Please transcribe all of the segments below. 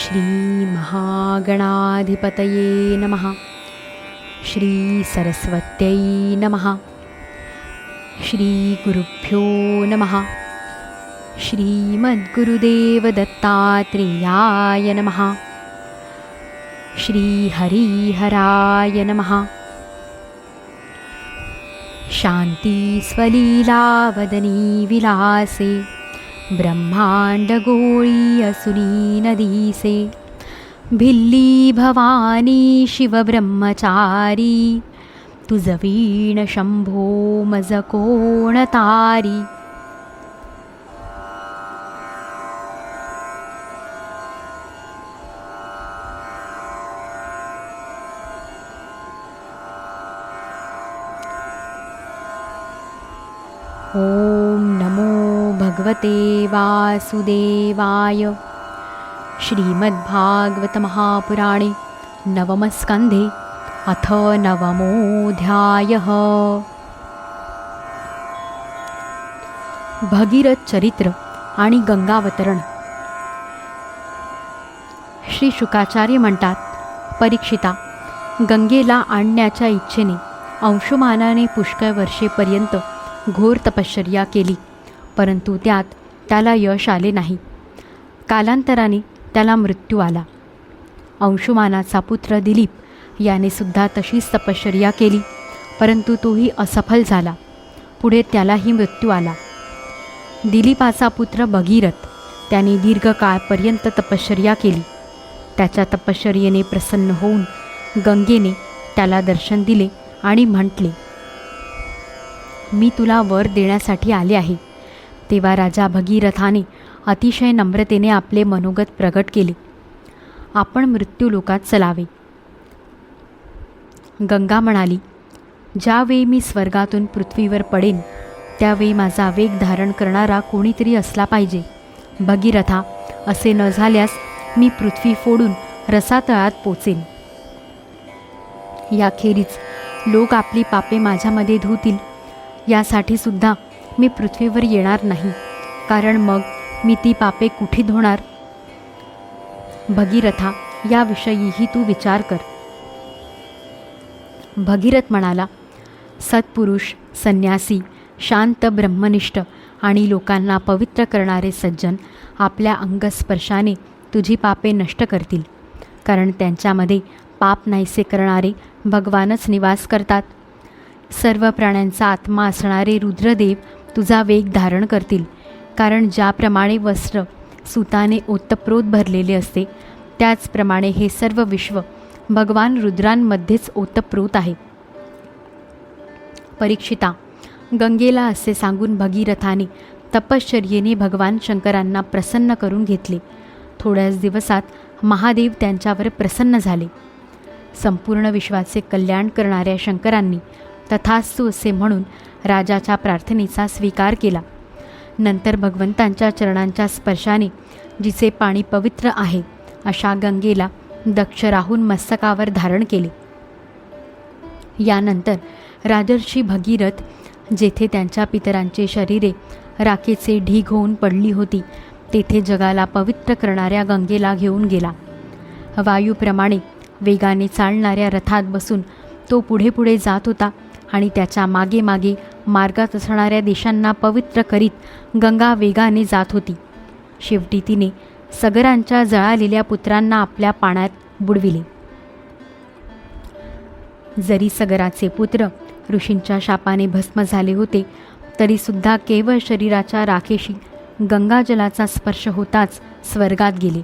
श्रीमहागणाधिपतये नमः। श्रीसरस्वत्यै नमः। श्रीगुरुभ्यो नमः। श्रीमद्गुरुदेवदत्तात्रेयाय नमः। श्रीहरिहराय नमः। शान्तिस्वलीलावदनी विलासे ब्रह्माण्डगोळी असुरी न दीसे भिल्ली भवानी शिवब्रह्मचारी। तु जवीण शम्भोमज कोणतारी ॐ भगवते वासुदेवाय। श्रीमद्भागवतमहापुराणे नवमस्कन्धे अथ नवमोऽध्यायः। भगीरथ चरित्र आणि गंगावतरण। श्री शुकाचार्य म्हणतात परीक्षिता गंगेला आणण्याच्या इच्छेने अंशुमानाने पुष्कळ वर्षेपर्यंत घोर तपश्चर्या केली. परंतु त्यात त्याला यश आले नाही. कालांतराने त्याला मृत्यू आला. अंशुमानाचा पुत्र दिलीप याने सुद्धा तशीच तपश्चर्या केली परंतु तोही असफल झाला. पुढे त्यालाही मृत्यू आला. दिलीपाचा पुत्र भगीरथ त्याने दीर्घकाळपर्यंत तपश्चर्या केली. त्याच्या तपश्चर्येने प्रसन्न होऊन गंगेने त्याला दर्शन दिले आणि म्हटले मी तुला वर देण्यासाठी आले आहे. तेव्हा राजा भगीरथाने अतिशय नम्रतेने आपले मनोगत प्रगट केले. आपण मृत्यूलोकात चलावे. गंगा म्हणाली ज्यावेळी मी स्वर्गातून पृथ्वीवर पडेन त्यावेळी माझा वेग धारण करणारा कोणीतरी असला पाहिजे. भगीरथा असे न झाल्यास मी पृथ्वी फोडून रसातळात पोचेन. याखेरीज लोक आपली पापे माझ्यामध्ये धुतील. यासाठी सुद्धा मी पृथ्वीवर येणार नाही. कारण मग मी ती पापे कुठे धुणार? भगीरथा याविषयीही तू विचार कर. भगीरथ म्हणाला सत्पुरुष संन्यासी शांत ब्रह्मनिष्ठ आणि लोकांना पवित्र करणारे सज्जन आपल्या अंगस्पर्शाने तुझी पापे नष्ट करतील. कारण त्यांच्यामध्ये पाप नाहीसे करणारे भगवानच निवास करतात. सर्व प्राण्यांचा आत्मा असणारे रुद्रदेव तुझा वेग धारण करतील. कारण ज्याप्रमाणे वस्त्र सुताने ओतप्रोत भरलेले असते त्याचप्रमाणे हे सर्व विश्व भगवान रुद्रांमध्येच ओतप्रोत आहे. परीक्षिता गंगेला असे सांगून भगीरथाने तपश्चर्येने भगवान शंकरांना प्रसन्न करून घेतले. थोड्याच दिवसात महादेव त्यांच्यावर प्रसन्न झाले. संपूर्ण विश्वाचे कल्याण करणाऱ्या शंकरांनी तथास्तू असे म्हणून राजाच्या प्रार्थनेचा स्वीकार केला. नंतर भगवंतांच्या चरणांच्या स्पर्शाने जिचे पाणी पवित्र आहे अशा गंगेला दक्ष राहून मस्तकावर धारण केले. यानंतर राजर्षी भगीरथ जेथे त्यांच्या पितरांचे शरीरे राखेचे ढीग होऊन पडली होती तेथे जगाला पवित्र करणाऱ्या गंगेला घेऊन गेला. वायूप्रमाणे वेगाने चालणाऱ्या रथात बसून तो पुढे पुढे जात होता आणि त्याच्यामागे मागे मार्गात असणाऱ्या देशांना पवित्र करीत गंगा वेगाने जात होती. शेवटी तिने सगरांच्या जळालेल्या पुत्रांना आपल्या पाण्यात बुडविले. जरी सगराचे पुत्र ऋषींच्या शापाने भस्म झाले होते तरीसुद्धा केवळ शरीराच्या राखेशी गंगाजलाचा स्पर्श होताच स्वर्गात गेले.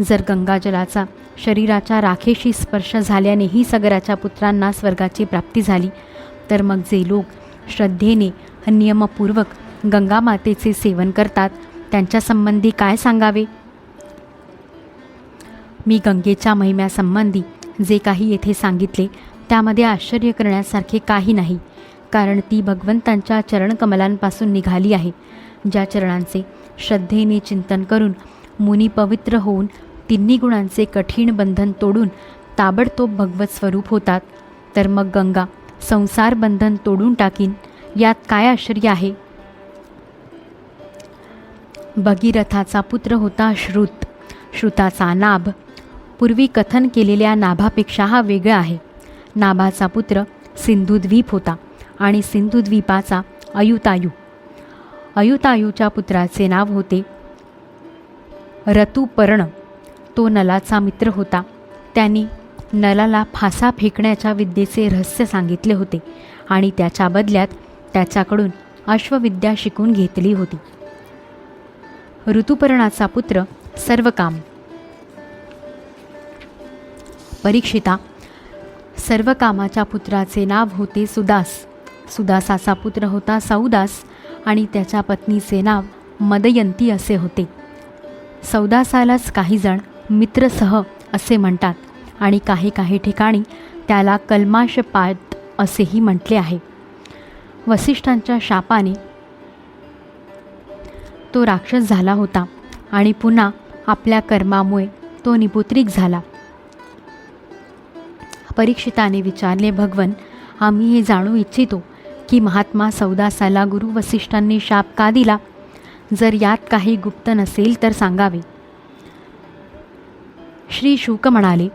जर गंगाजलाचा शरीराच्या राखेशी स्पर्श झाल्यानेही सगराच्या पुत्रांना स्वर्गाची प्राप्ती झाली तर मग जे लोक श्रद्धेने नियमपूर्वक गंगामातेचे सेवन करतात त्यांच्यासंबंधी काय सांगावे? मी गंगेच्या महिम्यासंबंधी जे काही येथे सांगितले त्यामध्ये आश्चर्य करण्यासारखे काही नाही कारण ती भगवंतांच्या चरणकमलांपासून निघाली आहे ज्या चरणांचे श्रद्धेने चिंतन करून मुनी पवित्र होऊन तिन्ही गुणांचे कठीण बंधन तोडून ताबडतोब भगवत स्वरूप होतात. तर मग गंगा संसार बंधन तोडून टाकीन. यात काय आश्चर्य आहे? भगीरथाचा पुत्र होता श्रुत. श्रुताचा नाभ. पूर्वी कथन केलेल्या नाभापेक्षा हा वेगळा आहे. नाभाचा पुत्र सिंधुद्वीप होता आणि सिंधुद्वीपाचा अयुतायू. अयुतायूच्या पुत्राचे नाव होते रतुपर्ण तो नलाचा मित्र होता. त्यांनी नलाला फासा फेकण्याच्या विद्येचे रहस्य सांगितले होते आणि त्याच्या बदल्यात त्याच्याकडून अश्वविद्या शिकून घेतली होती. ऋतुपर्णाचा पुत्र सर्वकाम. परीक्षिता सर्व कामाच्या पुत्राचे नाव होते सुदास. सुदासाचा पुत्र होता सौदास आणि त्याच्या पत्नीचे नाव मदयंती असे होते. सौदासालाच काहीजण मित्रसह असे म्हणतात. आणि काही काही ठिकाणी त्याला कल्माशपात असेही म्हटले आहे. वसिष्ठांच्या शापाने तो राक्षस झाला होता आणि पुन्हा आपल्या कर्मामुळे तो निपुत्रिक झाला. परीक्षिताने विचारले भगवन आम्ही हे जाणू इच्छितो की महात्मा सौदासाला गुरु वसिष्ठांनी शाप का दिला? जर यात काही गुप्त नसेल तर सांगावे. श्री शुक म्हणाले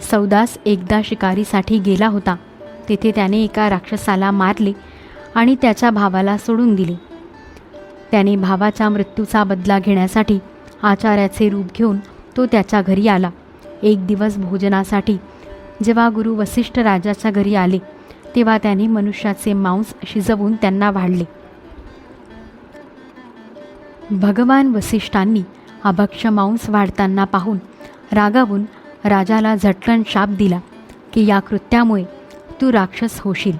सौदास एकदा शिकारीसाठी गेला होता. तेथे त्याने एका राक्षसाला मारले आणि त्याच्या भावाला सोडून दिले. त्याने भावाच्या मृत्यूचा बदला घेण्यासाठी आचार्याचे रूप घेऊन तो त्याच्या घरी आला. एक दिवस भोजनासाठी जेव्हा गुरु वसिष्ठ राजाच्या घरी आले तेव्हा त्याने मनुष्याचे मांस शिजवून त्यांना वाढले. भगवान वसिष्ठांनी अभक्ष मांस वाढताना पाहून रागावून राजाला झटकन शाप दिला की या कृत्यामुळे तू राक्षस होशील.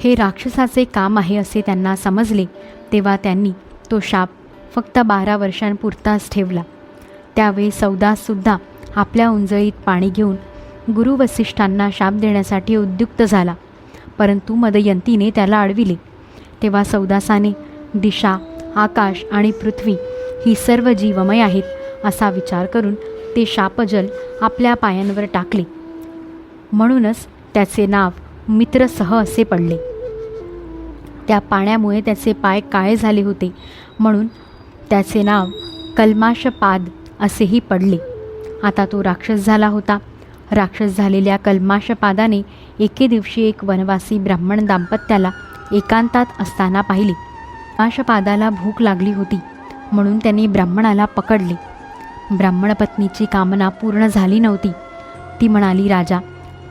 हे राक्षसाचे काम आहे असे त्यांना समजले तेव्हा त्यांनी तो शाप फक्त बारा वर्षांपुरताच ठेवला. त्यावेळी सौदाससुद्धा आपल्या उंजळीत पाणी घेऊन गुरु वसिष्ठांना शाप देण्यासाठी उद्युक्त झाला परंतु मदयंतीने त्याला अडविले. तेव्हा सौदासाने दिशा आकाश आणि पृथ्वी ही सर्व जीवमय आहेत असा विचार करून ते शापजल आपल्या पायांवर टाकले. म्हणूनच त्याचे नाव मित्रसह असे पडले. त्या पाण्यामुळे त्याचे पाय काळे झाले होते. म्हणून त्याचे नाव कल्माशपाद असेही पडले. आता तो राक्षस झाला होता. राक्षस झालेल्या कल्माशपादाने एके दिवशी एक वनवासी ब्राह्मण दाम्पत्याला एकांतात असताना पाहिले. कल्माशपादाला भूक लागली होती. म्हणून त्यांनी ब्राह्मणाला पकडले. ब्राह्मण पत्नीची कामना पूर्ण झाली नव्हती. ती म्हणाली राजा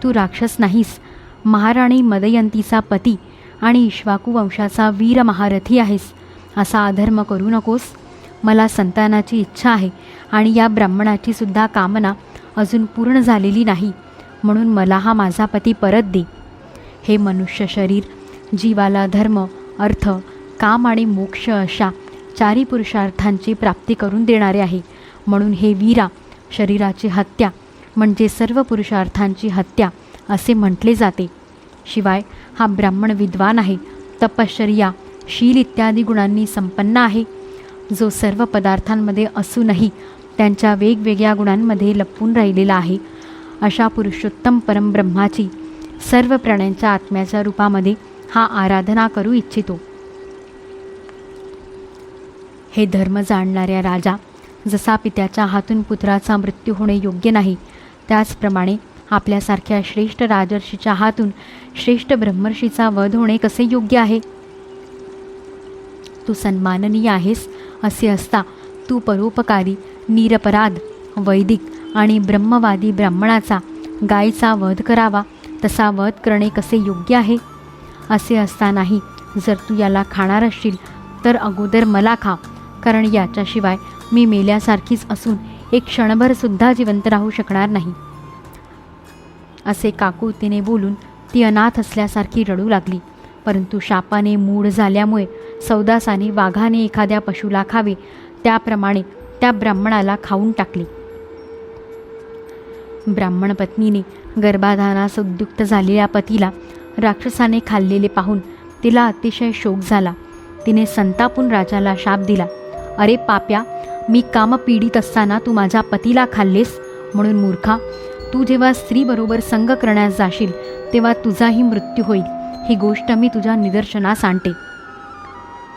तू राक्षस नाहीस. महाराणी मदयंतीचा पती आणि इश्वाकू वंशाचा वीर महारथी आहेस. असा अधर्म करू नकोस. मला संतानाची इच्छा आहे आणि या ब्राह्मणाची सुद्धा कामना अजून पूर्ण झालेली नाही. म्हणून मला हा माझा पती परत दे. हे मनुष्य शरीर जीवाला धर्म अर्थ काम आणि मोक्ष अशा चारी पुरुषार्थांची प्राप्ती करून देणारे आहे. म्हणून हे वीरा शरीराची हत्या म्हणजे सर्व पुरुषार्थांची हत्या असे म्हटले जाते. शिवाय हा ब्राह्मण विद्वान आहे तपश्चर्या शील इत्यादी गुणांनी संपन्न आहे. जो सर्व पदार्थांमध्ये असूनही त्यांच्या वेगवेगळ्या गुणांमध्ये लपून राहिलेला आहे. अशा पुरुषोत्तम परमब्रह्माची सर्व प्राण्यांच्या आत्म्याच्या रूपामध्ये हा आराधना करू इच्छितो. हे धर्म जाणणाऱ्या राजा जसा पित्याच्या हातून पुत्राचा मृत्यू होणे योग्य नाही त्याचप्रमाणे आपल्यासारख्या श्रेष्ठ राजर्षीच्या हातून श्रेष्ठ ब्रह्मर्षीचा वध होणे कसे योग्य आहे? तू सन्माननीय आहेस असे असता तू परोपकारी निरपराध वैदिक आणि ब्रह्मवादी ब्राह्मणाचा गायीचा वध करावा तसा वध करणे कसे योग्य आहे? असे असतानाही जर तू याला खाणार असशील तर अगोदर मला खा कारण याच्याशिवाय मी मेल्यासारखीच असून एक क्षणभरसुद्धा जिवंत राहू शकणार नाही. असे काकुळतीने बोलून ती अनाथ असल्यासारखी रडू लागली. परंतु शापाने मूढ झाल्यामुळे सौदासाने वाघाने एखाद्या पशुला खावे त्याप्रमाणे त्या ब्राह्मणाला खाऊन टाकले. ब्राह्मण पत्नीने गर्भाधानास उद्युक्त झालेल्या पतीला राक्षसाने खाल्लेले पाहून तिला अतिशय शोक झाला. तिने संतापून राजाला शाप दिला. अरे पाप्या मी कामपीडित असताना तू माझ्या पतीला खाल्लेस? म्हणून मूर्खा तू जेव्हा स्त्रीबरोबर संग करण्यास जाशील तेव्हा तुझाही मृत्यू होईल. ही गोष्ट मी तुझ्या निदर्शनास आणते.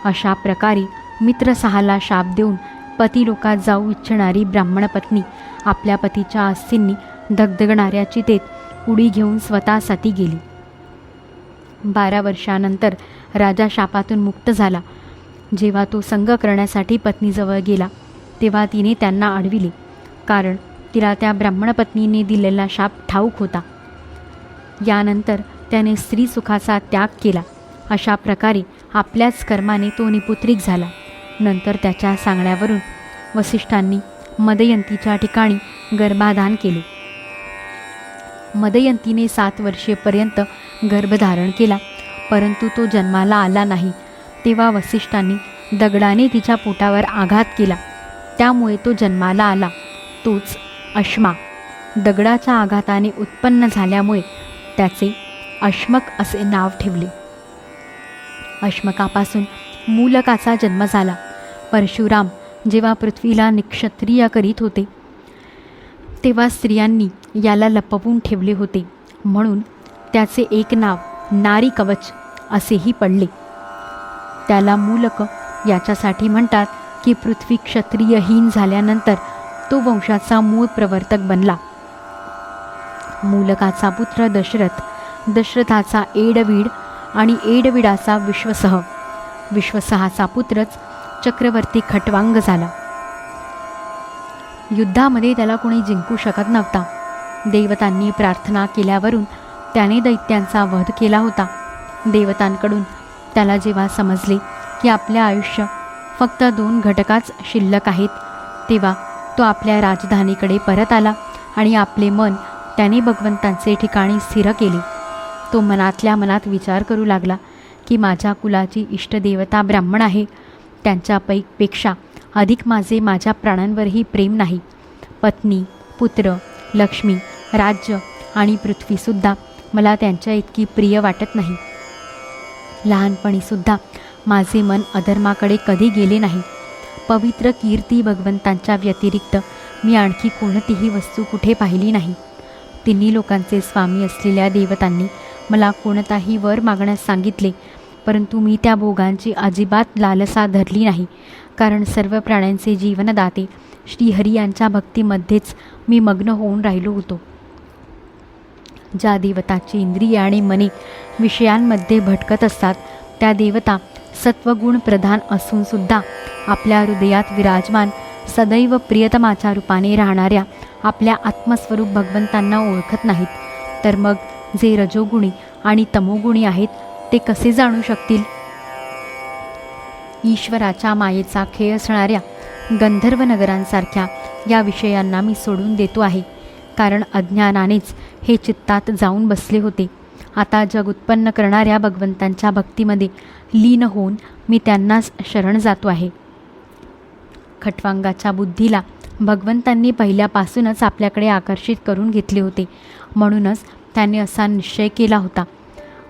अशा प्रकारे मित्र सहाला शाप देऊन पतीलोकात जाऊ इच्छिणारी ब्राह्मण पत्नी आपल्या पतीच्या आस्तींनी धगधगणाऱ्या चितेत उडी घेऊन स्वतःसाठी गेली. बारा वर्षानंतर राजा शापातून मुक्त झाला. जेव्हा तो संग करण्यासाठी पत्नीजवळ गेला तेव्हा तिने त्यांना अडविले. कारण तिला त्या ब्राह्मणपत्नीने दिलेला शाप ठाऊक होता. यानंतर त्याने स्त्री सुखाचा त्याग केला. अशा प्रकारे आपल्याच कर्माने तो निपुत्रिक झाला. नंतर त्याच्या सांगण्यावरून वसिष्ठांनी मदयंतीच्या ठिकाणी गर्भाधान केले. मदयंतीने सात वर्षेपर्यंत गर्भधारण केला परंतु तो जन्माला आला नाही. तेव्हा वसिष्ठांनी दगडाने तिच्या पोटावर आघात केला. त्यामुळे तो जन्माला आला. तोच अश्मा. दगडाच्या आघाताने उत्पन्न झाल्यामुळे त्याचे अश्मक असे नाव ठेवले. अश्मकापासून मूलकाचा जन्म झाला. परशुराम जेव्हा पृथ्वीला निक्षत्रिय करीत होते तेव्हा स्त्रियांनी याला लपवून ठेवले होते. म्हणून त्याचे एक नाव नारी कवच असेही पडले. त्याला मूलक याच्यासाठी म्हणतात की पृथ्वी क्षत्रियहीन झाल्यानंतर तो वंशाचा मूळ प्रवर्तक बनला. मूलकाचा पुत्र दशरथ दशरथाचा एडवीड आणि एडविडाचा विश्वसह. विश्वसहाचा पुत्रच चक्रवर्ती खटवांग झाला. युद्धामध्ये त्याला कोणी जिंकू शकत नव्हता. देवतांनी प्रार्थना केल्यावरून त्याने दैत्यांचा वध केला होता. देवतांकडून त्याला जेव्हा समजले की आपले आयुष्य फक्त दोन घटकाच शिल्लक आहेत. तेव्हा तो आपल्या राजधानीकडे परत आला आणि आपले मन त्याने भगवंतांचे ठिकाणी स्थिर केले. तो मनातल्या मनात विचार करू लागला की माझ्या कुलाची इष्टदेवता ब्राह्मण आहे. त्यांच्यापैपेक्षा अधिक माझे माझ्या प्राणांवरही प्रेम नाही. पत्नी पुत्र लक्ष्मी राज्य आणि पृथ्वीसुद्धा मला त्यांच्या इतकी प्रिय वाटत नाही. लहानपणीसुद्धा माझे मन अधर्माकडे कधी गेले नाही. पवित्र कीर्ती भगवंतांच्या व्यतिरिक्त मी आणखी कोणतीही वस्तू कुठे पाहिली नाही. तिन्ही लोकांचे स्वामी असलेल्या देवतांनी मला कोणताही वर मागण्यास सांगितले परंतु मी त्या भोगांची अजिबात लालसा धरली नाही कारण सर्व प्राण्यांचे जीवनदाते श्रीहरी यांच्या भक्तीमध्येच मी मग्न होऊन राहिलो होतो. ज्या देवताची इंद्रिय आणि मने विषयांमध्ये भटकत असतात त्या देवता सत्वगुण प्रधान असूनसुद्धा आपल्या हृदयात विराजमान सदैव प्रियतमाच्या रूपाने राहणाऱ्या आपल्या आत्मस्वरूप भगवंतांना ओळखत नाहीत. तर मग जे रजोगुणी आणि तमोगुणी आहेत ते कसे जाणू शकतील? ईश्वराच्या मायेचा खेळ असणाऱ्या गंधर्व नगरांसारख्या या विषयांना मी सोडून देतो आहे. कारण अज्ञानानेच हे चित्तात जाऊन बसले होते. आता जग उत्पन्न करणाऱ्या भगवंतांच्या भक्तीमध्ये लीन होऊन मी त्यांनाच शरण जातो आहे. खटवांगाच्या बुद्धीला भगवंतांनी पहिल्यापासूनच आपल्याकडे आकर्षित करून घेतले होते. म्हणूनच त्याने असा निश्चय केला होता.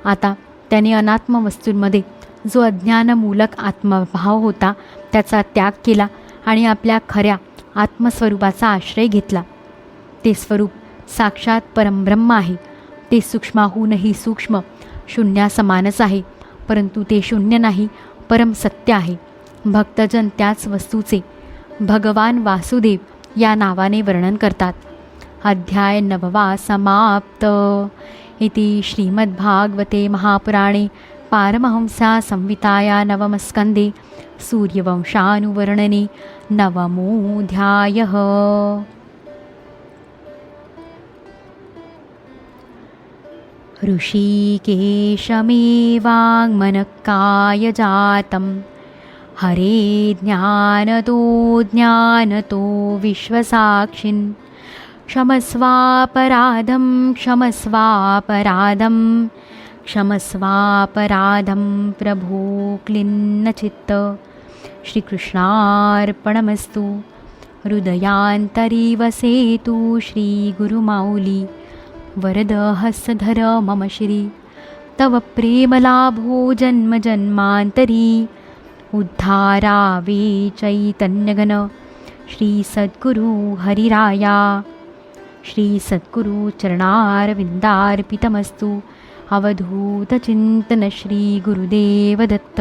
आता त्याने अनात्म वस्तूंमध्ये जो अज्ञानमूलक आत्मभाव होता त्याचा त्याग केला आणि आपल्या खऱ्या आत्मस्वरूपाचा आश्रय घेतला. ते स्वरूप साक्षात परमब्रह्म आहे. ते सूक्ष्माहूनही सूक्ष्म शून्यासमानच आहे परंतु ते शून्य नाही परम सत्य आहे. भक्तजन त्याच वस्तूचे भगवान वासुदेव या नावाने वर्णन करतात. अध्याय नववा समाप्त. इति श्रीमद्भागवते महापुराणे पारमहंसा संविताया नवमस्कन्दे सूर्यवंशानुवर्णने नवमोऽध्यायः। ऋषिकेशमेवाङ्मनकाय जातं हरे ज्ञानतो ज्ञानतो विश्वसाक्षिन्। क्षमस्वापराधं क्षमस्वापराधं क्षमस्वापराधं प्रभो क्लिन्नचित्त। श्रीकृष्णार्पणमस्तु। हृदयान्तरी वसेतु श्रीगुरुमाऊली वरद हस्तधर मम श्री। तव प्रेमलाभो जन्मजन्मान्तरी उद्धारावे चैतन्यगन श्रीसद्गुरु हरिराया। श्रीसद्गुरु चरणारविन्दार्पितमस्तु। अवधूतचिन्तन श्रीगुरुदेवदत्त